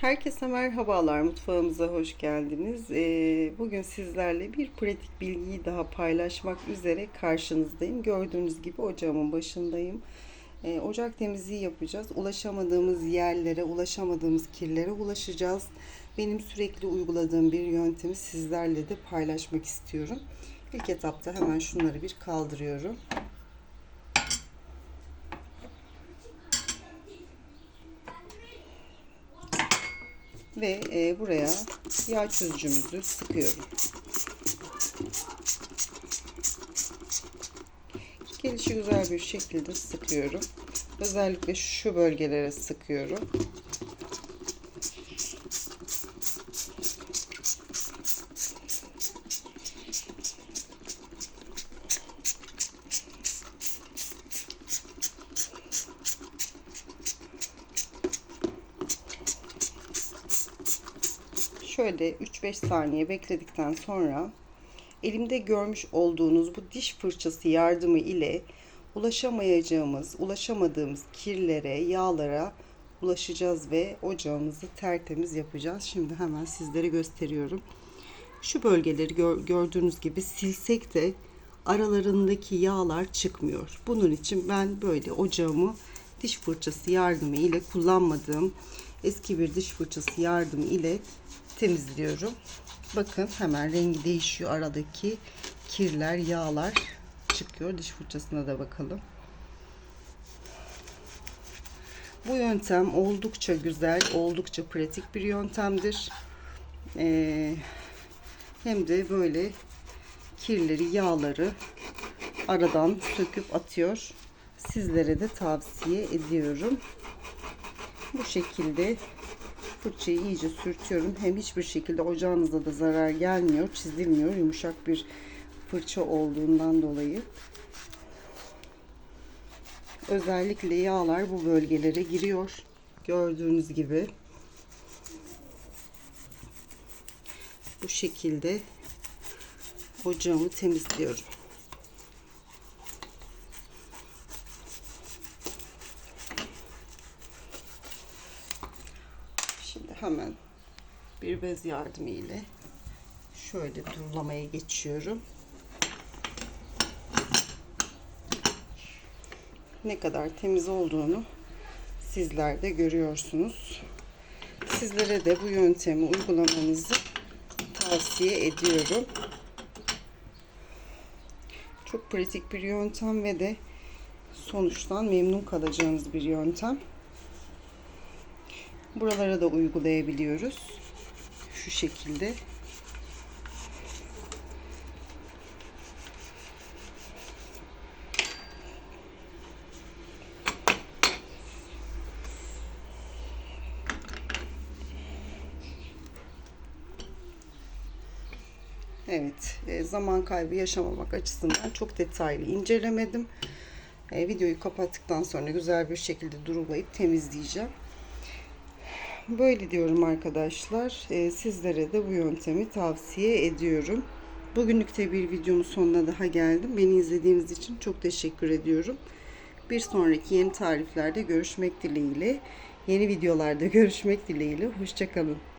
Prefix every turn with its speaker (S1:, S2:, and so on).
S1: Herkese merhabalar, mutfağımıza hoş geldiniz. Ee, Bugün sizlerle bir pratik bilgiyi daha paylaşmak üzere karşınızdayım. Gördüğünüz gibi ocağımın başındayım. Ee, Ocak temizliği yapacağız. Ulaşamadığımız yerlere, ulaşamadığımız kirlere ulaşacağız. Benim sürekli uyguladığım bir yöntemi sizlerle de paylaşmak istiyorum. İlk etapta hemen şunları bir kaldırıyorum. Ve e, buraya yağ çözücümüzü sıkıyorum. Gelişi güzel bir şekilde sıkıyorum. Özellikle şu bölgelere sıkıyorum. Şöyle 3-5 saniye bekledikten sonra elimde görmüş olduğunuz bu diş fırçası yardımı ile ulaşamayacağımız, ulaşamadığımız kirlere, yağlara ulaşacağız ve ocağımızı tertemiz yapacağız. Şimdi hemen sizlere gösteriyorum. Şu bölgeleri gör, gördüğünüz gibi silsek de aralarındaki yağlar çıkmıyor. Bunun için ben böyle ocağımı diş fırçası yardımı ile kullanmadığım eski bir diş fırçası yardımı ile temizliyorum. Bakın hemen rengi değişiyor. Aradaki kirler, yağlar çıkıyor. Diş fırçasına da bakalım. Bu yöntem oldukça güzel, oldukça pratik bir yöntemdir. Ee, hem de böyle kirleri, yağları aradan söküp atıyor. Sizlere de tavsiye ediyorum. Bu şekilde fırçayı iyice sürtüyorum. Hem hiçbir şekilde ocağınıza da zarar gelmiyor, çizilmiyor. Yumuşak bir fırça olduğundan dolayı. Özellikle yağlar bu bölgelere giriyor. Gördüğünüz gibi. Bu şekilde ocağımı temizliyorum. Şimdi hemen bir bez yardımı ile şöyle durulamaya geçiyorum. Ne kadar temiz olduğunu sizler de görüyorsunuz. Sizlere de bu yöntemi uygulamanızı tavsiye ediyorum. Çok pratik bir yöntem ve de sonuçtan memnun kalacağınız bir yöntem. Buralara da uygulayabiliyoruz. Şu şekilde. Evet, e, zaman kaybı yaşamamak açısından çok detaylı incelemedim. E, videoyu kapattıktan sonra güzel bir şekilde durulayıp temizleyeceğim. Böyle diyorum arkadaşlar. E, sizlere de bu yöntemi tavsiye ediyorum. Bugünlük de bir videomun sonuna daha geldim. Beni izlediğiniz için çok teşekkür ediyorum. Bir sonraki yeni tariflerde görüşmek dileğiyle, yeni videolarda görüşmek dileğiyle. Hoşçakalın.